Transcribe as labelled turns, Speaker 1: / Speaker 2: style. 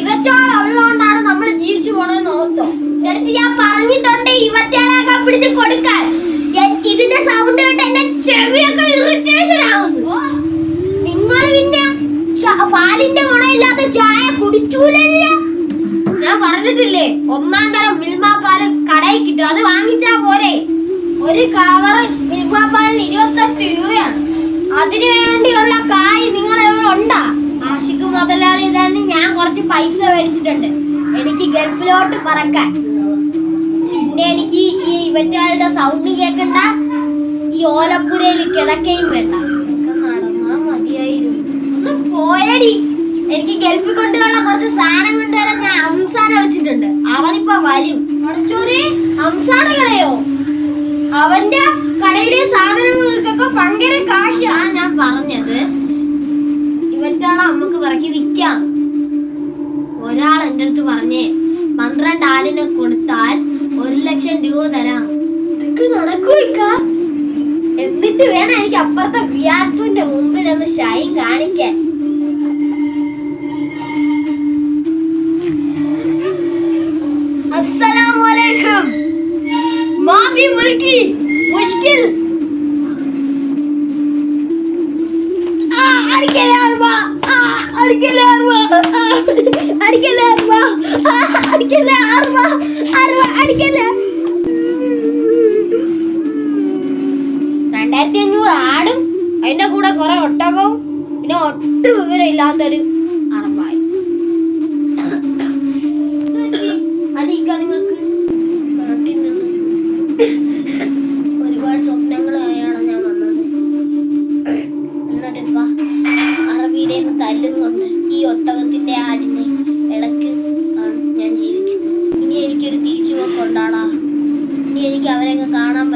Speaker 1: ഇവറ്റോളുള്ളതുകൊണ്ടാണ് നമ്മൾ ജീവിച്ചു പോണെന്ന് ഓർത്തോ? എടുത്ത് ഞാൻ പറഞ്ഞിട്ടുണ്ട് ഇവറ്റകളൊക്കെ പിടിച്ച് കൊടുക്കാൻ. ഇതിന്റെ സൗണ്ട് കേട്ട് എന്റെ ചെവിയൊക്കെ ഇറിറ്റേഷൻ ആവുന്നു. നിങ്ങൾ പിന്നെ പാലിന്റെ ഗുണമില്ലാത്ത ചായ കുടിച്ചൂലല്ലോ? പറഞ്ഞിട്ടില്ലേ? ഒന്നാം തരം മിൽമ പാൽ കടയിൽ കിട്ടും. അത് വാങ്ങിച്ചാ പോരെ? ഒരു കവറ് മിൽമ പാലിന് ഇരുപത്തെട്ട് രൂപയാണ്. അതിനു വേണ്ടിയുള്ള കായ് നിങ്ങൾ ഉണ്ടാ? ആശിക്ക് മുതലാളി തന്നെ ഞാൻ കുറച്ച് പൈസ മേടിച്ചിട്ടുണ്ട്. എനിക്ക് ഗൾഫിലോട്ട് പറക്കാൻ. പിന്നെ എനിക്ക് ഈ ഇവറ്റാളുടെ സൗണ്ട് കേൾക്കണ്ട ഈ ഓലപ്പുരയിൽ കിടക്കയും വേണ്ട. എനിക്ക് ഗൾഫിൽ കൊണ്ടുപോകാനുള്ള കുറച്ച് സാധനം കൊണ്ടുവരാൻ ഞാൻ അംസാനെ വിളിച്ചിട്ടുണ്ട്. അവനിപ്പോ വരും. അടച്ചോനെ അംസാന കടയോ? അവന്റെ കടയിലെ സാധനങ്ങൾക്കൊക്കെ ഭയങ്കര കാശാ. ഞാൻ പറഞ്ഞത് ഇവറ്റാളെ നമുക്ക് പിറക്കി വിൽക്കാം? ഒരാൾ എന്റെ അടുത്ത് പറഞ്ഞേ പന്ത്രണ്ട് ആടിനെ കൊടുത്താൽ ഒരു ലക്ഷം രൂപ തരാം. ഇതൊക്കെ എന്നിട്ട് വേണം എനിക്ക് അപ്പുറത്തെ പിയാത്തുവിന്റെ മുമ്പിൽ ഒന്ന് ഷൈൻ കാണിക്കാൻ. മാഫി മുൽക്കി മുഷ്കിൽ. ആ, അടിക്കല്ലേ അർബ. അർബ, അടിക്കല്ലേ. രണ്ടായിരത്തി അഞ്ഞൂറ് ആടും അതിന്റെ കൂടെ കുറെ ഒട്ടകവും പിന്നെ ഒട്ടും വിവരം ഇല്ലാത്തൊരു ഒരുപാട് സ്വപ്നങ്ങളായാണ് ഞാൻ വന്നത്. എന്നിട്ടിപ്പ അറബിയുടെ തല്ലുകൊണ്ട് ഈ ഒട്ടകത്തിന്റെ ആടിനെ ഇടയ്ക്ക് ആണ് ഞാൻ ജീവിക്കുന്നത്. ഇനി എനിക്കൊരു തിരിച്ചുപോക്കുണ്ടാടാ. ഇനി എനിക്ക് അവരെയൊക്കെ കാണാൻ